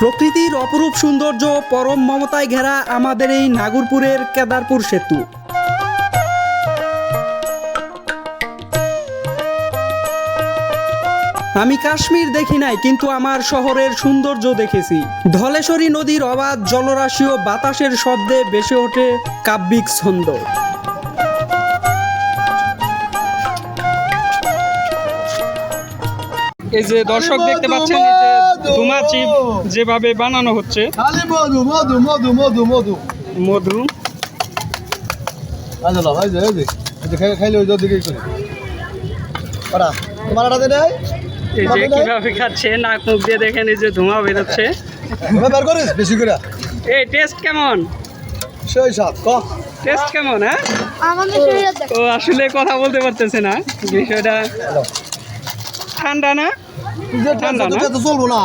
প্রকৃতির অপরূপ সৌন্দর্য পরম মমতায় ঘেরা আমাদের এই নাগরপুরের কেদারপুর সেতু। আমি কাশ্মীর দেখি নাই কিন্তু আমার শহরের সৌন্দর্য দেখেছি। ধলেশ্বরী নদীর অবাধ জলরাশি ও বাতাসের শব্দে বেসে ওঠে কাব্যিক ছন্দ। এই যে দর্শক দেখতে পাচ্ছেন এই যে ধুমা চিপ যেভাবে বানানো হচ্ছে। খালি মধু মধু মধু মধু মধু। মধু। আজ লাভ এই যে এই যে। খাইলে ওই দিকে তোমার আটা দে নাই? এই যে কীভাবে খাচ্ছে নাক মুখ দিয়ে দেখেন এই যে ধোঁয়া বেরোচ্ছে। বের করিস বেশি করে? এই টেস্ট কেমন? সেই সাত ক? টেস্ট কেমন হ্যাঁ? আমাদের ও আসলে কথা বলতে পারতেছে না বিষয়টা ঠান্ডা না? ঠান্ডা না? চলবো না।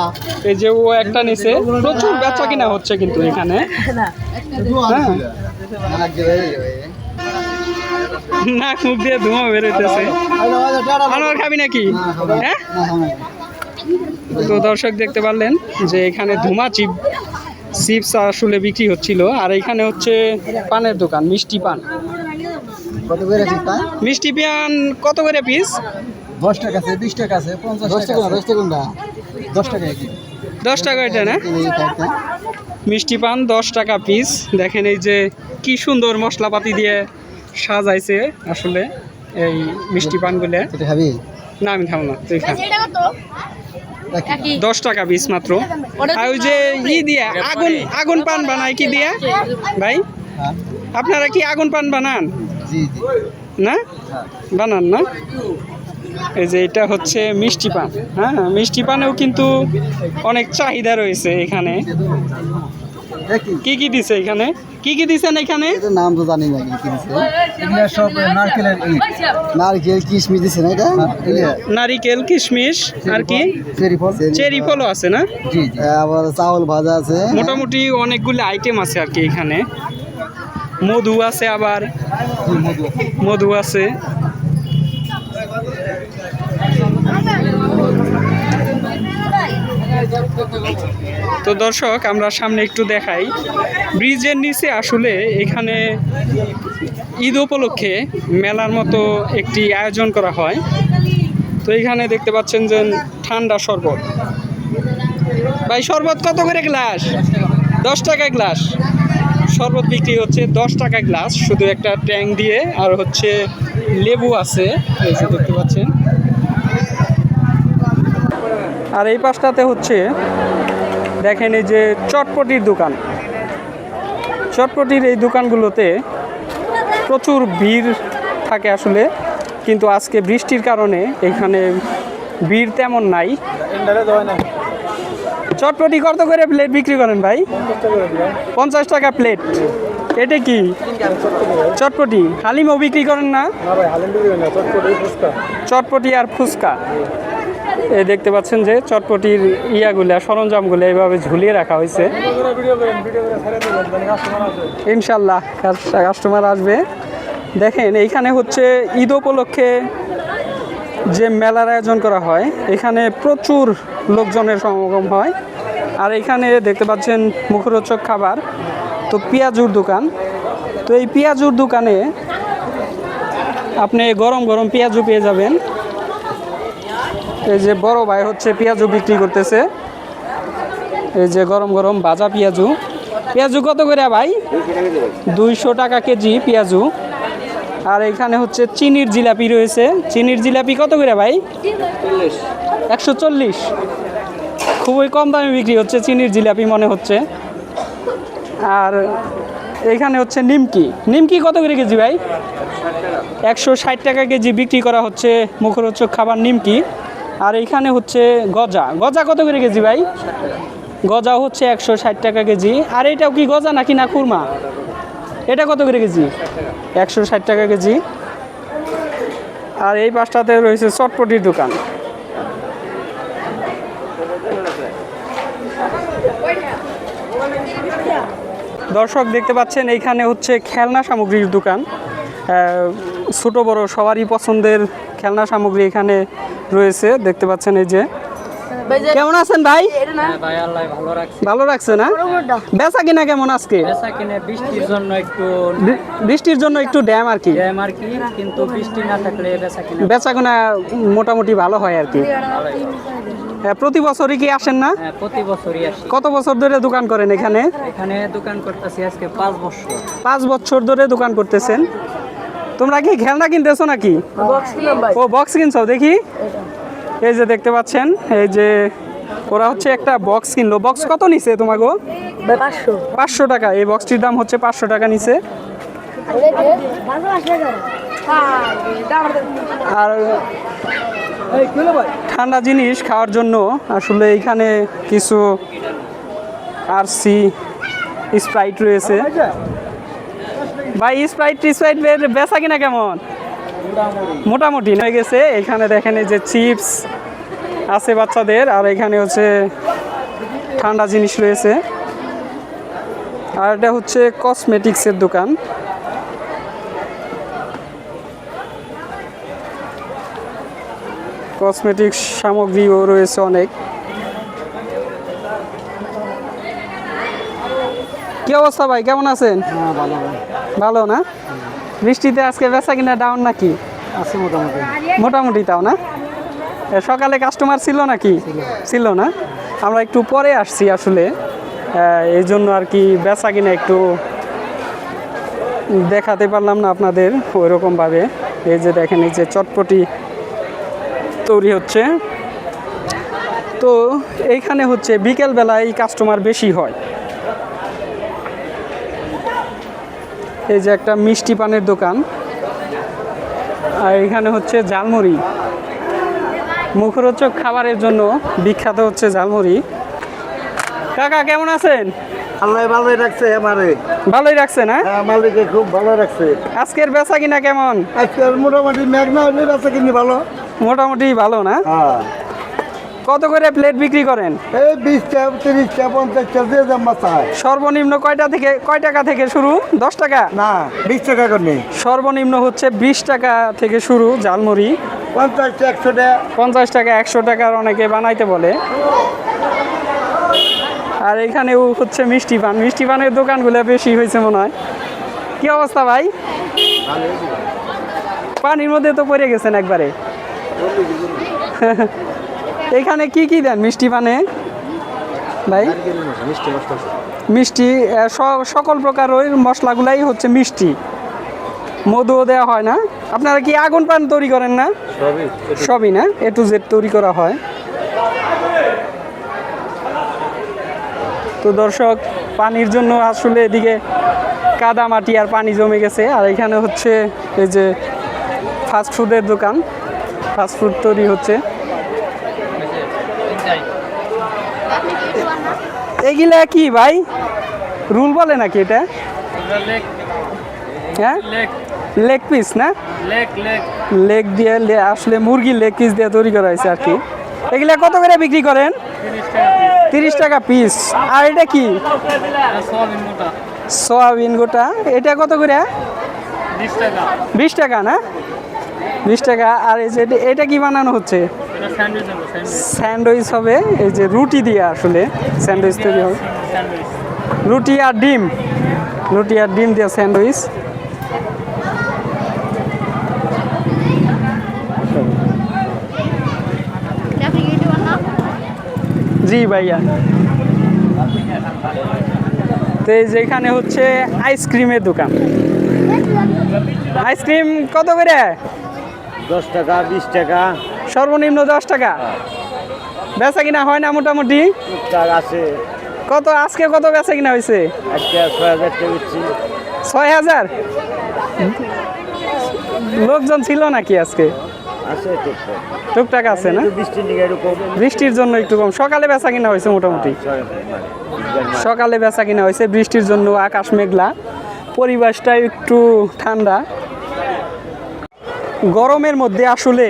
এই যে ও একটা নিছে প্রচুর বেচা কিনা হচ্ছে কিন্তু এখানে। নাক মুখ দিয়ে ধোঁয়া বেরোতেছে আনোয়ার খাবি নাকি? হ্যাঁ তো দর্শক দেখতে পারলেন যে এখানে ধুমা চিপ চিপস আসলে বিক্রি হচ্ছিল। আর এখানে হচ্ছে পানের দোকান মিষ্টি পান। কত করে মিষ্টি পান কত করে পিস দশ টাকা আছে বিশ টাকা আছে পঞ্চাশ টাকা দশ টাকা দশ টাকা দশ টাকা এটা না? মিষ্টি পান দশ টাকা পিস দেখেন এই যে কি সুন্দর মশলাপাতি দিয়ে সাজাইছে আসলে এই মিষ্টি পানগুলো। না আমি খাব না তুই খা। এটা কত? একই দশ টাকা পিস মাত্র। আর ওই যে ই দিয়ে আগুন আগুন পান বানায় কি দিয়ে? ভাই? হ্যাঁ। আপনারা কি আগুন পান বানান? না? বানান না? এই যে এটা হচ্ছে মিষ্টি পান। হ্যাঁ মিষ্টি পানেও কিন্তু অনেক চাহিদা রয়েছে এখানে। কি? কি দিছে এখানে? কি কি দিছেন এখানে? নাম তো জানি না কি দিছে। এগুলা সব নারকেলের নারকেল কিশমিশ দিছে না এটা? এগুলা নারিকেল কিশমিশ আর কি? চেরি ফল। চেরি ফলও আছে না? জি জি। আবার চাউল ভাজা আছে। মোটামুটি অনেকগুলো আইটেম আছে আর কি এখানে। মধু আছে আবার। মধু আছে। তো দর্শক, আমরা সামনে একটু দেখাই। ব্রিজের নিচে আসলে এখানে ঈদ উপলক্ষে মেলার মতো একটি আয়োজন করা হয়। তো এখানে দেখতে পাচ্ছেন যে ঠান্ডা শরবত। ভাই, শরবত কত করে গ্লাস? দশ টাকা গ্লাস। শরবত বিক্রি হচ্ছে দশ টাকা গ্লাস। শুধু একটা ট্যাং দিয়ে, আর হচ্ছে লেবু আছে দেখতে পাচ্ছেন। আর এই পাশটাতে হচ্ছে দেখেন এই যে চটপটির দোকান। চটপটির এই দোকানগুলোতে প্রচুর ভিড় থাকে আসলে কিন্তু আজকে বৃষ্টির কারণে এখানে ভিড় তেমন নাই। চটপটি কত করে প্লেট বিক্রি করেন ভাই? পঞ্চাশ টাকা প্লেট। এটা কি? চটপটি? হালিমও বিক্রি করেন না? চটপটি আর ফুচকা। দেখতে পাচ্ছেন যে চটপটির ইয়াগুলা, সরঞ্জামগুলো এইভাবে ঝুলিয়ে রাখা হয়েছে। ইনশাল্লাহ কাস্টমার আসবে। দেখেন, এইখানে হচ্ছে ঈদ উপলক্ষে যে মেলার আয়োজন করা হয়, এখানে প্রচুর লোকজনের সমাগম হয়। আর এখানে দেখতে পাচ্ছেন মুখরোচক খাবার, তো পেঁয়াজুর দোকান। তো এই পেঁয়াজুর দোকানে আপনি গরম গরম পেঁয়াজু পেয়ে যাবেন। এই যে বড় ভাই হচ্ছে পেঁয়াজু বিক্রি করতেছে। এই যে গরম গরম ভাজা পেঁয়াজু। পেঁয়াজু কত করে ভাই? দুইশো টাকা কেজি পেঁয়াজু। আর এখানে হচ্ছে চিনির জিলাপি রয়েছে। চিনির জিলাপি কত করে ভাই? একশো চল্লিশ। খুবই কম দামে বিক্রি হচ্ছে চিনির জিলাপি মনে হচ্ছে। আর এখানে হচ্ছে নিমকি। নিমকি কত করে কেজি ভাই? একশো ষাট টাকা কেজি বিক্রি করা হচ্ছে মুখরোচক খাবার নিমকি। আর এখানে হচ্ছে গজা। গজা কত করে কেজি ভাই? গজা হচ্ছে একশো ষাট টাকা কেজি। আর এটাও কি গজা নাকি না খুরমা? এটা কত করে কেজি? একশো ষাট টাকা কেজি। আর এই পাশটাতে রয়েছে চটপটির দোকান। দর্শক দেখতে পাচ্ছেন, এইখানে হচ্ছে খেলনা সামগ্রীর দোকান। ছোট বড় সবারই পছন্দের খেলনা সামগ্রী এখানে রয়েছে দেখতে পাচ্ছেন এই যে। কেমন আছেন ভাই? হ্যাঁ ভাই আল্লাহ ভালো রাখছে। না? বেচা কিনা কেমন আজকে? বৃষ্টির জন্য একটু বৃষ্টির জন্য একটু ড্যাম আর কি? জ্যাম আর কি কিন্তু বৃষ্টি না থাকলে বেচা কিনা মোটামুটি ভালো হয় আর কি। হ্যাঁ, প্রতি বছরই কি আসেন না? হ্যাঁ প্রতি বছরই আসি। কত বছর ধরে দোকান করেন এখানে? এখানে দোকান করতেছি আজকে পাঁচ বছর। পাঁচ বছর ধরে দোকান করতেছেন। তোমরা কি খেলনা কিনতেছো নাকি? ও বক্স কিনছো? দেখি। এই যে দেখতে পাচ্ছেন এই যে ওরা হচ্ছে একটা বক্স কিনলো। বক্স কত নিছে তোমাকে পাঁচশো। পাঁচশো টাকা। এই বক্সটির দাম হচ্ছে পাঁচশো টাকা নিছে। আর ঠান্ডা জিনিস খাওয়ার জন্য আসলে এখানে কিছু আরসি স্প্রাইট রয়েছে। ভাই স্প্রাইট স্প্রাইট বেচা কিনা কেমন? মোটামুটি হয়ে গেছে। এখানে দেখেন এই যে চিপস আছে বাচ্চাদের, আর এখানে হচ্ছে ঠান্ডা জিনিস রয়েছে। আর এটা হচ্ছে কসমেটিক্সের দোকান। কসমেটিক্স সামগ্রীও রয়েছে অনেক। কি অবস্থা ভাই? কেমন আছেন? হ্যাঁ ভালো না? বৃষ্টিতে আজকে বেচা কিনা ডাউন নাকি? আছে মোটামুটি। মোটামুটি তাও না? সকালে কাস্টমার ছিল নাকি? ছিল। না? আমরা একটু পরে আসছি আসলে। এই জন্য আর কি বেচা কিনা একটু দেখাতে পারলাম না আপনাদের ওইরকমভাবে। এই যে দেখেন এই যে চটপটি তৈরি হচ্ছে। তো এইখানে হচ্ছে বিকেলবেলায় কাস্টমার বেশি হয়। এই যে একটা মিষ্টি পানের দোকান। আর এখানে হচ্ছে ঝালমুড়ি। মুখরোচক খাবারের জন্য বিখ্যাত হচ্ছে ঝালমুড়ি। কাকা কেমন আছেন? আল্লাহ ভালোই রাখছে আমারে। ভালোই রাখছে না হ্যাঁ মালিকে খুব ভালো রাখছে। আজকের বেচা কিনা কেমন? মোটামুটি মেঘনা আছে কিনি ভালো। মোটামুটি ভালো না? হ্যাঁ। কত করে প্লেট বিক্রি করেন? এই বিশটা তিরিশটা পঞ্চাশটা যে জাম্মা চায়। সর্বনিম্ন কয়টা থেকে কয় টাকা থেকে শুরু? দশ টাকা? না বিশ টাকা করে। সর্বনিম্ন হচ্ছে বিশ টাকা থেকে শুরু ঝালমুড়ি। পঞ্চাশটা টাকা। পঞ্চাশ টাকা একশো টাকার অনেকে বানাইতে বলে। আর এখানেও হচ্ছে মিষ্টি পান। মিষ্টি পানের দোকানগুলো বেশি হয়েছে মনে হয়। কি অবস্থা ভাই? পানির মধ্যে তো পড়ে গেছেন একবারে। এখানে কি কি দেন মিষ্টি পানে? ভাই? মিষ্টি সকল প্রকার ওই মশলাগুলাই হচ্ছে মিষ্টি। মধুও দেওয়া হয় না। আপনারা কি আগুন পান তৈরি করেন না? সবই না? এ টু জেড তৈরি করা হয়। তো দর্শক পানির জন্য আসলে এদিকে কাদা মাটি আর পানি জমে গেছে। আর এখানে হচ্ছে এই যে ফাস্টফুডের দোকান। ফাস্টফুড তৈরি হচ্ছে। এগুলা কি ভাই? রুল বলে নাকি এটা? হ্যাঁ? লেগ। পিস না? লেগ দিয়ে আসলে মুরগির লেগ পিস দিয়ে তৈরি করা হয়েছে আর কি। এগুলা কত করে বিক্রি করেন? তিরিশ টাকা পিস আর এটা কি? সয়াবিন গোটা। এটা কত করে? বিশ টাকা। না? বিশ টাকা। আর এই যে এটা- কি বানানো হচ্ছে? স্যান্ডউইচ হবে এই যে রুটি দিয়ে আসলে স্যান্ডউইচ তৈরি হবে। রুটি আর ডিম রুটি আর ডিম দিয়ে স্যান্ডউইচ। জি ভাইয়া। তো এই যেখানে হচ্ছে আইসক্রিমের দোকান। আইসক্রিম কত করে? দশ টাকা বিশ টাকা। সর্বনিম্ন দশ টাকা। বেচা কিনা হয় না মোটামুটি? আছে। কত আজকে কত বেচা কিনা হয়েছে ছয় হাজার লোকজন ছিল নাকি আজকে? টুকটাক। আছে না? বৃষ্টির জন্য একটু কম। সকালে বেচা কিনা হয়েছে মোটামুটি? সকালে বেচা কিনা হয়েছে বৃষ্টির জন্য আকাশ মেঘলা। পরিবেশটা একটু ঠান্ডা। গরমের মধ্যে আসলে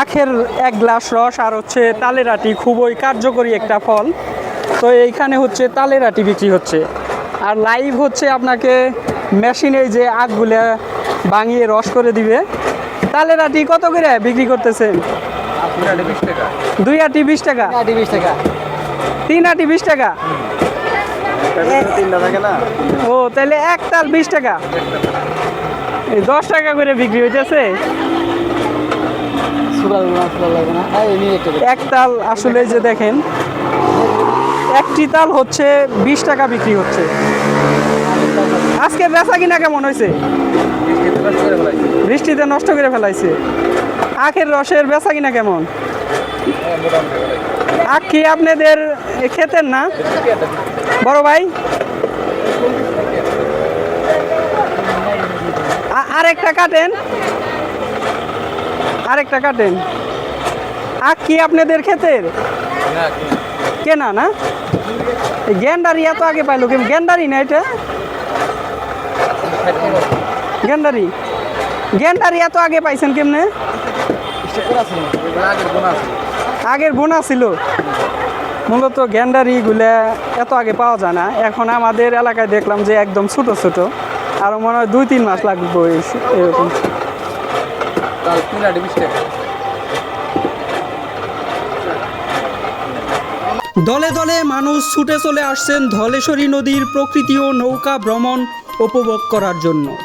আখের এক গ্লাস রস আর হচ্ছে তালের আটি খুবই কার্যকরী একটা ফল। তো এইখানে হচ্ছে তালের আটি বিক্রি হচ্ছে। আর লাইভ হচ্ছে আপনাকে মেশিনে যে আগগুলা ভাঙিয়ে রস করে দিবে। তালের আটি কত করে বিক্রি করতেছেন? দুই আটি বিশ টাকা। আটি বিশ টাকা। তিন আটি বিশ টাকা? ও তাহলে এক তাল বিশ টাকা। দশ টাকা করে বিক্রি হইতেছে? সুগার সুগার লাগবে না। এই, নিয়ে একটা এক তাল আসলে যে দেখেন, একটি তাল হচ্ছে বিশ টাকা বিক্রি হচ্ছে। আজকে বেচা কিনা কেমন হয়েছে? বৃষ্টিতে নষ্ট করে ফেলাইছে। আখের রসের বেচা কিনা কেমন? আখ কি আপনাদের খেতেন না? বড় ভাই? আরেকটা কাটেন। আরেকটা কাটেন। আখ কি আপনাদের ক্ষেতের? কেনা না? গেন্ডারি এত আগে পাইলো কিন্তু গেন্ডারি না এটা? গেন্ডারি। গেন্ডারি এত আগে পাইছেন কেমনে? আগের বোনা ছিল। মূলত গ্যান্ডারি গুলা এত আগে পাওয়া যায় না। এখন আমাদের এলাকায় দেখলাম যে একদম ছোট ছোট। আরও মনে হয় দুই তিন মাস লাগবে এই- এরকম দলে দলে মানুষ ছুটে চলে আসছেন ধলেশ্বরী নদীর প্রকৃতি ও নৌকা ভ্রমণ উপভোগ করার জন্য।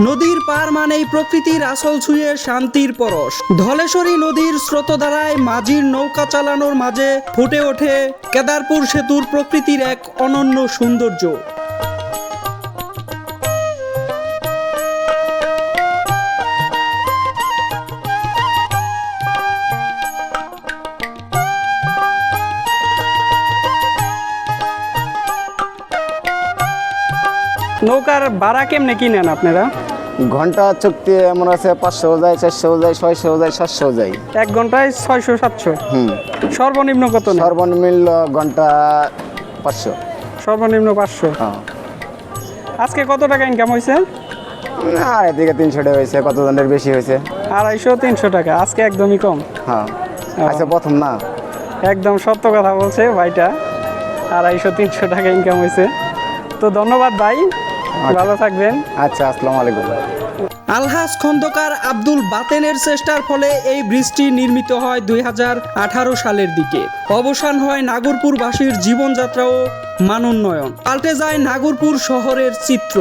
নদীর পার মানেই প্রকৃতির আসল ছুঁয়ে শান্তির পরশ। ধলেশ্বরী নদীর স্রোতধারায় মাঝির নৌকা চালানোর মাঝে ফুটে ওঠে কেদারপুর সেতুর প্রকৃতির এক অনন্য সৌন্দর্য। নৌকার ভাড়া কেমনে কিনেন আপনারা? ঘণ্টা চুক্তি এমন আছে পাঁচশো যায় চারশো যায় ছয়শো যায় সাতশো যায়। এক ঘন্টায় ছয়শো সাতশো? হুম। সর্বনিম্ন কত না সর্বনিম্ন ঘণ্টা পাঁচশো। সর্বনিম্ন পাঁচশো? হ্যাঁ। আজকে কত টাকা ইনকাম হয়েছে? আর এদিকে তিনশো টাকা হয়েছে কত জনের বেশি হয়েছে? আড়াইশো তিনশো টাকা আজকে একদমই কম। হ্যাঁ। আচ্ছা প্রথম না? একদম সত্য কথা বলছে ভাইটা। আড়াইশো তিনশো টাকা ইনকাম হয়েছে। তো ধন্যবাদ ভাই। ভালো থাকবেন। আচ্ছা আসসালামু আলাইকুম। আলহাজ খন্দকার আব্দুল বাতেনের চেষ্টার ফলে এই ব্রিজটি নির্মিত হয় দুই হাজার আঠারো সালের দিকে। অবসান হয় নাগরপুরবাসীর জীবনযাত্রা ও মানোন্নয়ন। পাল্টে যায় নাগরপুর শহরের চিত্র।